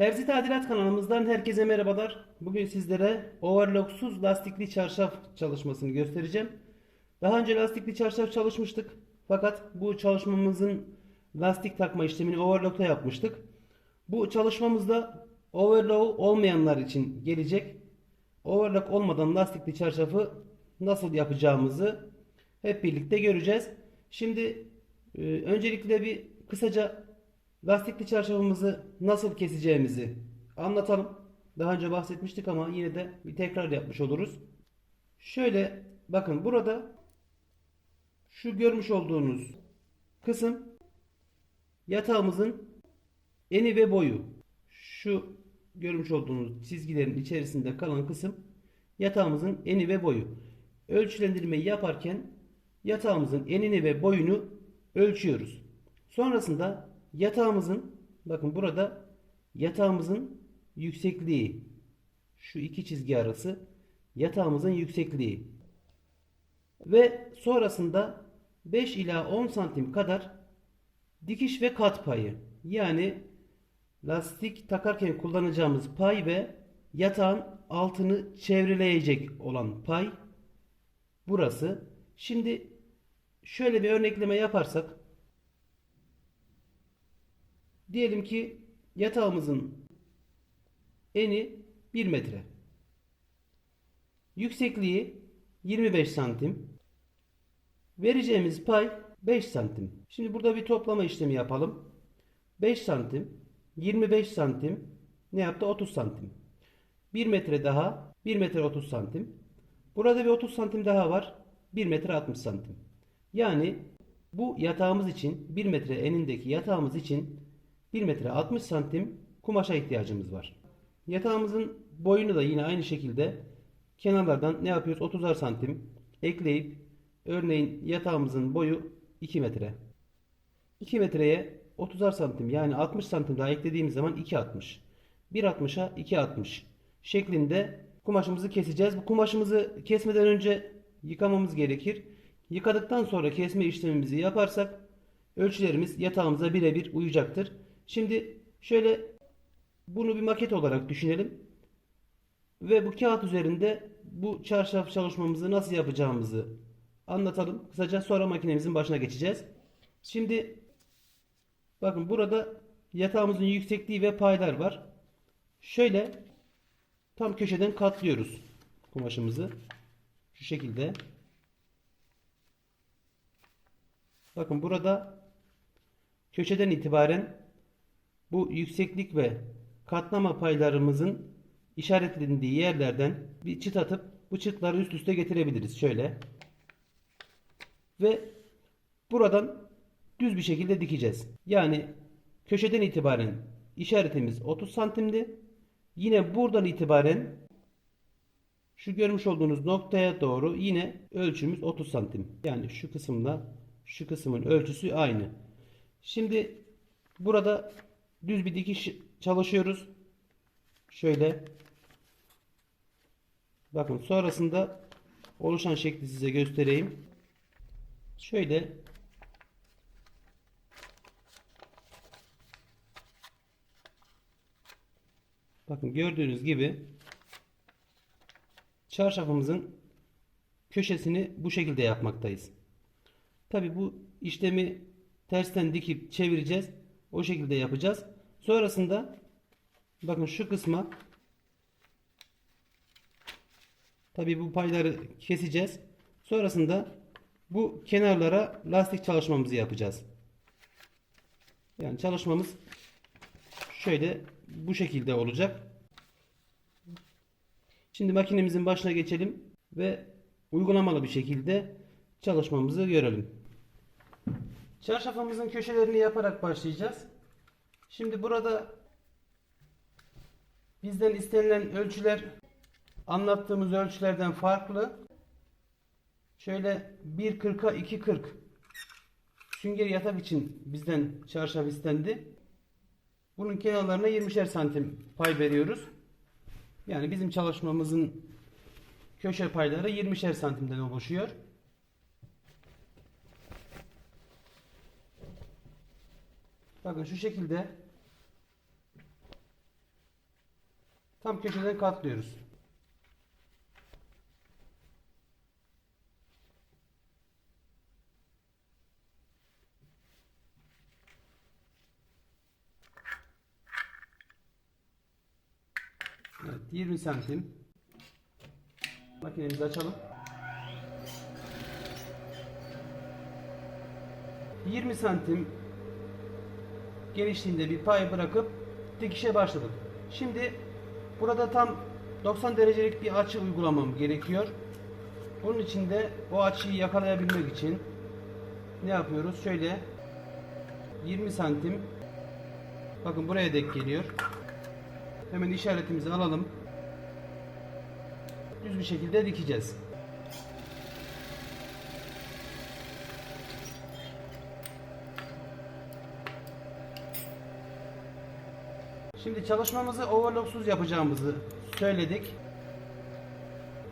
Terzi Tadilat kanalımızdan herkese merhabalar. Bugün sizlere overlocksuz lastikli çarşaf çalışmasını göstereceğim. Daha önce lastikli çarşaf çalışmıştık. Fakat bu çalışmamızın lastik takma işlemini overlockta yapmıştık. Bu çalışmamızda overlock olmayanlar için gelecek. Overlock olmadan lastikli çarşafı nasıl yapacağımızı hep birlikte göreceğiz. Şimdi e, öncelikle bir kısaca lastikli çarşafımızı nasıl keseceğimizi anlatalım. Daha önce bahsetmiştik ama yine de bir tekrar yapmış oluruz. Şöyle bakın burada şu görmüş olduğunuz kısım yatağımızın eni ve boyu. Şu görmüş olduğunuz çizgilerin içerisinde kalan kısım yatağımızın eni ve boyu. Ölçülendirmeyi yaparken yatağımızın enini ve boyunu ölçüyoruz. Sonrasında yatağımızın bakın burada yatağımızın yüksekliği. Şu iki çizgi arası yatağımızın yüksekliği. Ve sonrasında 5 ila 10 santim kadar dikiş ve kat payı. Yani lastik takarken kullanacağımız pay ve yatağın altını çevreleyecek olan pay. Burası. Şimdi şöyle bir örnekleme yaparsak diyelim ki yatağımızın eni 1 metre. Yüksekliği 25 santim. Vereceğimiz pay 5 santim. Şimdi burada bir toplama işlemi yapalım. 5 santim, 25 santim ne yaptı? 30 santim. 1 metre daha, 1 metre 30 santim. Burada bir 30 santim daha var. 1 metre 60 santim. Yani bu yatağımız için 1 metre enindeki yatağımız için 1 metre 60 santim kumaşa ihtiyacımız var. Yatağımızın boyunu da yine aynı şekilde kenarlardan ne yapıyoruz? 30'ar santim ekleyip örneğin yatağımızın boyu 2 metre. 2 metreye 30'ar santim yani 60 santim daha eklediğimiz zaman 2.60. 1.60'a 2.60 şeklinde kumaşımızı keseceğiz. Bu kumaşımızı kesmeden önce yıkamamız gerekir. Yıkadıktan sonra kesme işlemimizi yaparsak ölçülerimiz yatağımıza birebir uyacaktır. Şimdi şöyle bunu bir maket olarak düşünelim. Ve bu kağıt üzerinde bu çarşaf çalışmamızı nasıl yapacağımızı anlatalım. Kısaca sonra makinemizin başına geçeceğiz. Şimdi bakın burada yatağımızın yüksekliği ve paylar var. Şöyle tam köşeden katlıyoruz kumaşımızı. Şu şekilde. Bakın burada köşeden itibaren bu yükseklik ve katlama paylarımızın işaretlendiği yerlerden bir çıt atıp bu çıtları üst üste getirebiliriz. Şöyle. Ve buradan düz bir şekilde dikeceğiz. Yani köşeden itibaren işaretimiz 30 santimdi. Yine buradan itibaren şu görmüş olduğunuz noktaya doğru yine ölçümüz 30 santim. Yani şu kısımla şu kısmın ölçüsü aynı. Şimdi burada düz bir dikiş çalışıyoruz. Şöyle. Bakın sonrasında oluşan şekli size göstereyim. Şöyle Bakın gördüğünüz gibi çarşafımızın köşesini bu şekilde yapmaktayız. Tabi bu işlemi tersten dikip çevireceğiz. O şekilde yapacağız. Sonrasında bakın şu kısma tabi bu payları keseceğiz. Sonrasında bu kenarlara lastik çalışmamızı yapacağız. Yani çalışmamız şöyle bu şekilde olacak. Şimdi makinemizin başına geçelim ve uygulamalı bir şekilde çalışmamızı görelim. Çarşafımızın köşelerini yaparak başlayacağız. Şimdi burada bizden istenilen ölçüler anlattığımız ölçülerden farklı. Şöyle 1.40'a 2.40 sünger yatak için bizden çarşaf istendi. Bunun kenarlarına 20'şer santim pay veriyoruz. Yani bizim çalışmamızın köşe payları 20'şer santimden oluşuyor. Bakın şu şekilde Tam köşeden katlıyoruz. Evet, 20 santim. Makinemizi açalım. 20 santim genişliğinde bir pay bırakıp dikişe başladım. Şimdi burada tam 90 derecelik bir açı uygulamam gerekiyor. Bunun için de o açıyı yakalayabilmek için ne yapıyoruz? Şöyle 20 santim bakın buraya denk geliyor. Hemen işaretimizi alalım. Düz bir şekilde dikeceğiz. Şimdi çalışmamızı overlocksuz yapacağımızı söyledik.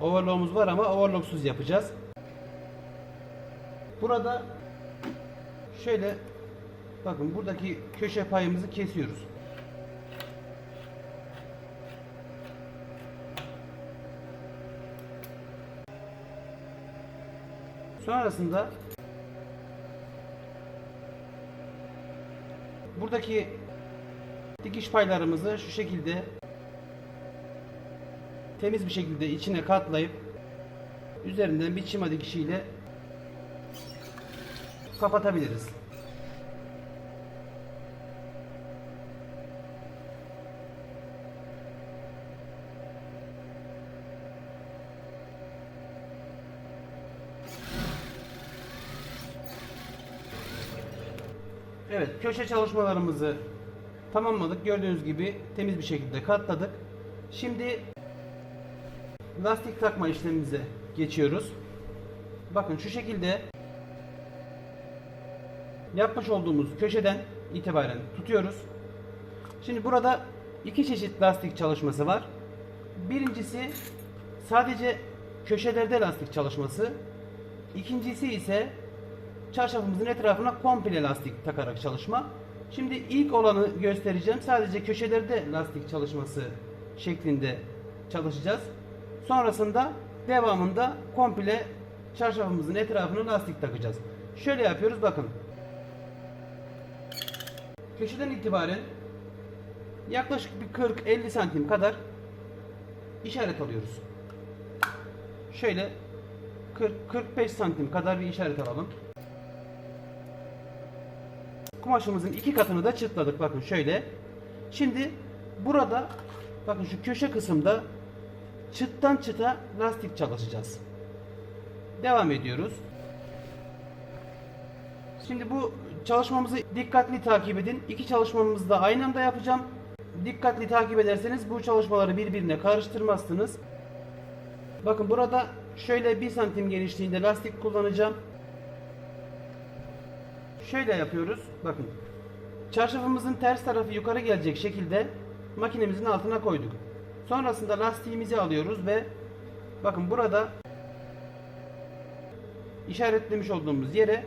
Overlock'umuz var ama overlocksuz yapacağız. Burada şöyle bakın buradaki köşe payımızı kesiyoruz. Sonrasında buradaki dikiş paylarımızı şu şekilde temiz bir şekilde içine katlayıp üzerinden bir çima dikişiyle kapatabiliriz. Evet, köşe çalışmalarımızı tamamladık. Gördüğünüz gibi temiz bir şekilde katladık. Şimdi lastik takma işlemimize geçiyoruz. Bakın şu şekilde yapmış olduğumuz köşeden itibaren tutuyoruz. Şimdi burada iki çeşit lastik çalışması var. Birincisi sadece köşelerde lastik çalışması. İkincisi ise çarşafımızın etrafına komple lastik takarak çalışma. Şimdi ilk olanı göstereceğim. Sadece köşelerde lastik çalışması şeklinde çalışacağız. Sonrasında devamında komple çarşafımızın etrafına lastik takacağız. Şöyle yapıyoruz bakın. Köşeden itibaren yaklaşık bir 40-50 santim kadar işaret alıyoruz. Şöyle 40-45 santim kadar bir işaret alalım. Kumaşımızın iki katını da çıtladık. Bakın şöyle. Şimdi burada bakın şu köşe kısımda çıttan çıta lastik çalışacağız. Devam ediyoruz. Şimdi bu çalışmamızı dikkatli takip edin. İki çalışmamızı da aynı anda yapacağım. Dikkatli takip ederseniz bu çalışmaları birbirine karıştırmazsınız. Bakın burada şöyle 1 santim genişliğinde lastik kullanacağım. Şöyle yapıyoruz. Bakın. Çarşafımızın ters tarafı yukarı gelecek şekilde makinemizin altına koyduk. Sonrasında lastiğimizi alıyoruz ve bakın burada işaretlemiş olduğumuz yere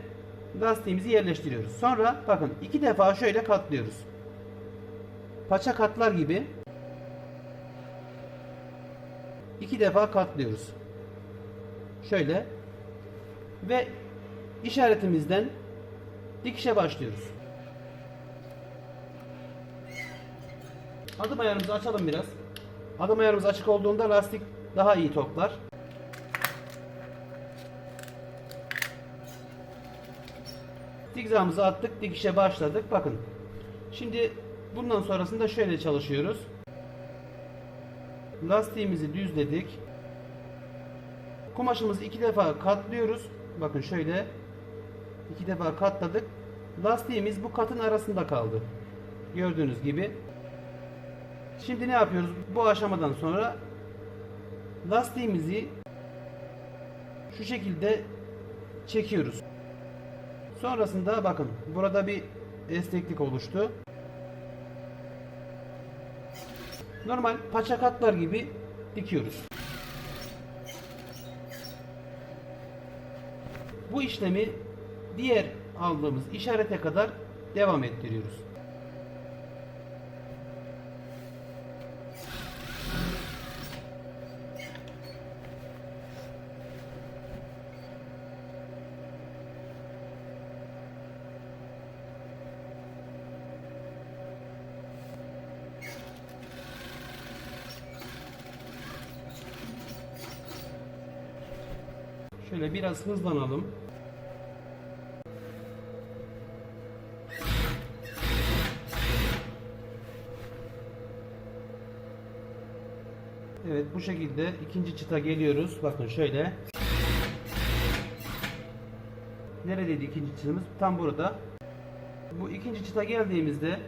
lastiğimizi yerleştiriyoruz. Sonra bakın iki defa şöyle katlıyoruz. Paça katlar gibi iki defa katlıyoruz. Şöyle ve işaretimizden dikişe başlıyoruz. Adım ayarımızı açalım biraz. Adım ayarımız açık olduğunda lastik daha iyi toplar. Zigzagımızı attık, dikişe başladık. Bakın. Şimdi bundan sonrasında şöyle çalışıyoruz. Lastiğimizi düzledik. Kumaşımızı iki defa katlıyoruz. Bakın şöyle iki defa katladık. Lastiğimiz bu katın arasında kaldı. Gördüğünüz gibi. Şimdi ne yapıyoruz? Bu aşamadan sonra lastiğimizi şu şekilde çekiyoruz. Sonrasında bakın burada bir esneklik oluştu. Normal paça katlar gibi dikiyoruz. Bu işlemi diğer aldığımız işarete kadar devam ettiriyoruz. Şöyle biraz hızlanalım. Şekilde ikinci çıta geliyoruz. Bakın şöyle. Neredeydi ikinci çıtamız? Tam burada. Bu ikinci çıta geldiğimizde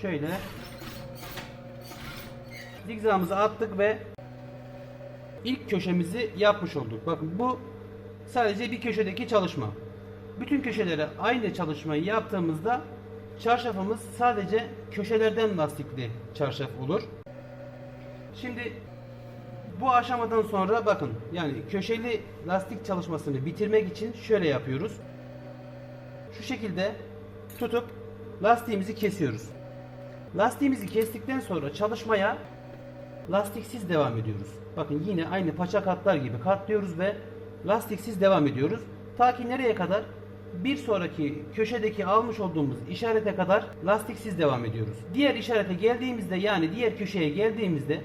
şöyle zigzagımızı attık ve ilk köşemizi yapmış olduk. Bakın bu sadece bir köşedeki çalışma. Bütün köşelere aynı çalışmayı yaptığımızda çarşafımız sadece köşelerden lastikli çarşaf olur. Şimdi bu aşamadan sonra bakın yani köşeli lastik çalışmasını bitirmek için şöyle yapıyoruz. Şu şekilde tutup lastiğimizi kesiyoruz. Lastiğimizi kestikten sonra çalışmaya lastiksiz devam ediyoruz. Bakın yine aynı paça katlar gibi katlıyoruz ve lastiksiz devam ediyoruz. Ta ki nereye kadar? Bir sonraki köşedeki almış olduğumuz işarete kadar lastiksiz devam ediyoruz. Diğer işarete geldiğimizde yani diğer köşeye geldiğimizde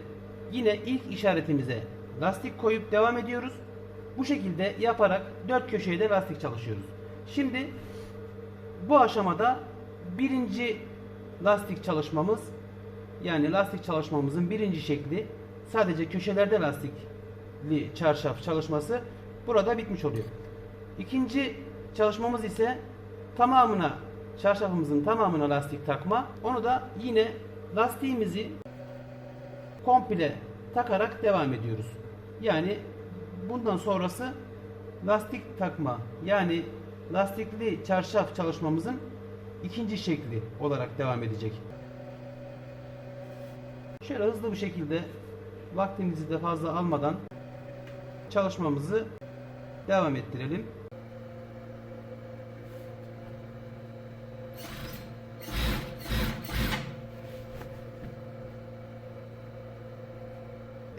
yine ilk işaretimize lastik koyup devam ediyoruz. Bu şekilde yaparak dört köşeye de lastik çalışıyoruz. Şimdi bu aşamada birinci lastik çalışmamız yani lastik çalışmamızın birinci şekli sadece köşelerde lastikli çarşaf çalışması burada bitmiş oluyor. İkinci çalışmamız ise tamamına çarşafımızın tamamına lastik takma. Onu da yine lastiğimizi komple takarak devam ediyoruz. Yani bundan sonrası lastik takma yani lastikli çarşaf çalışmamızın ikinci şekli olarak devam edecek. Şöyle hızlı bir şekilde vaktimizi de fazla almadan çalışmamızı devam ettirelim.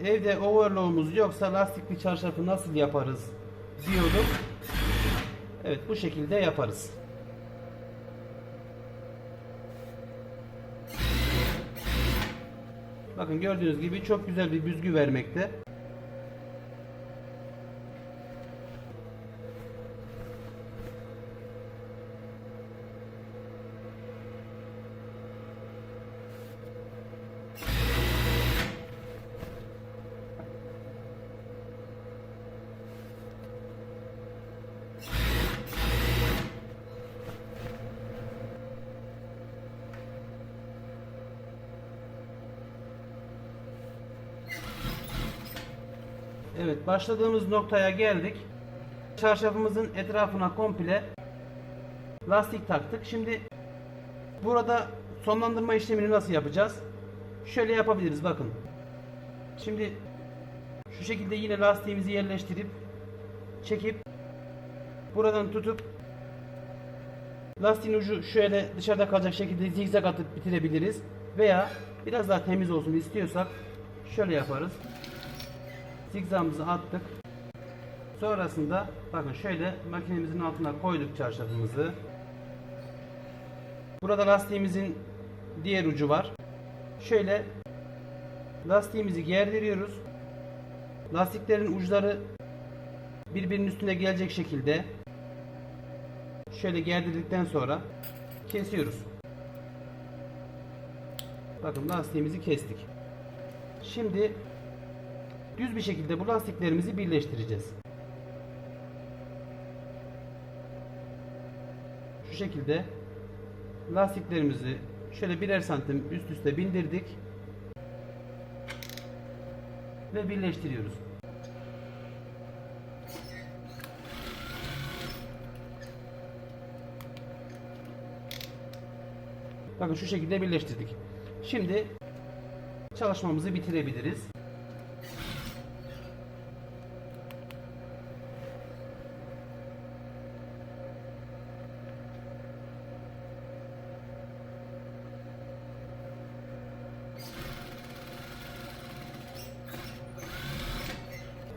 Evde overlock'umuz yoksa lastikli çarşafı nasıl yaparız diyorduk. Evet bu şekilde yaparız. Bakın gördüğünüz gibi çok güzel bir büzgü vermekte. Evet başladığımız noktaya geldik. Çarşafımızın etrafına komple lastik taktık. Şimdi burada sonlandırma işlemini nasıl yapacağız? Şöyle yapabiliriz bakın. Şimdi şu şekilde yine lastiğimizi yerleştirip çekip buradan tutup lastiğin ucu şöyle dışarıda kalacak şekilde zigzag atıp bitirebiliriz. Veya biraz daha temiz olsun istiyorsak şöyle yaparız zigzagımızı attık. Sonrasında bakın şöyle makinemizin altına koyduk çarşafımızı. Burada lastiğimizin diğer ucu var. Şöyle lastiğimizi gerdiriyoruz. Lastiklerin uçları birbirinin üstüne gelecek şekilde şöyle gerdirdikten sonra kesiyoruz. Bakın lastiğimizi kestik. Şimdi düz bir şekilde bu lastiklerimizi birleştireceğiz. Şu şekilde lastiklerimizi şöyle birer santim üst üste bindirdik ve birleştiriyoruz. Bakın şu şekilde birleştirdik. Şimdi çalışmamızı bitirebiliriz.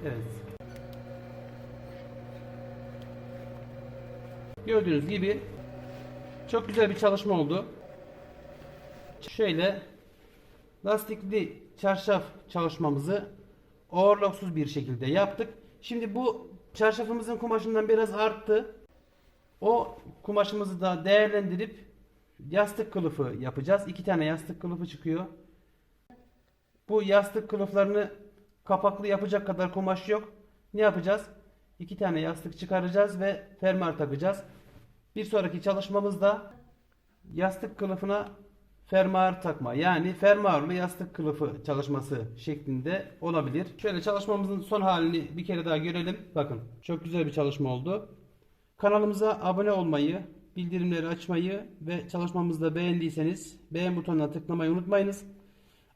Evet. Gördüğünüz gibi çok güzel bir çalışma oldu. Şöyle lastikli çarşaf çalışmamızı overlocksuz bir şekilde yaptık. Şimdi bu çarşafımızın kumaşından biraz arttı. O kumaşımızı da değerlendirip yastık kılıfı yapacağız. İki tane yastık kılıfı çıkıyor. Bu yastık kılıflarını kapaklı yapacak kadar kumaş yok. Ne yapacağız? İki tane yastık çıkaracağız ve fermuar takacağız. Bir sonraki çalışmamızda yastık kılıfına fermuar takma yani fermuarlı yastık kılıfı çalışması şeklinde olabilir. Şöyle çalışmamızın son halini bir kere daha görelim. Bakın çok güzel bir çalışma oldu. Kanalımıza abone olmayı, bildirimleri açmayı ve çalışmamızı da beğendiyseniz beğen butonuna tıklamayı unutmayınız.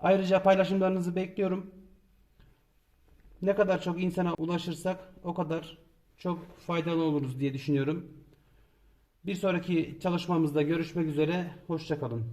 Ayrıca paylaşımlarınızı bekliyorum. Ne kadar çok insana ulaşırsak o kadar çok faydalı oluruz diye düşünüyorum. Bir sonraki çalışmamızda görüşmek üzere. Hoşçakalın.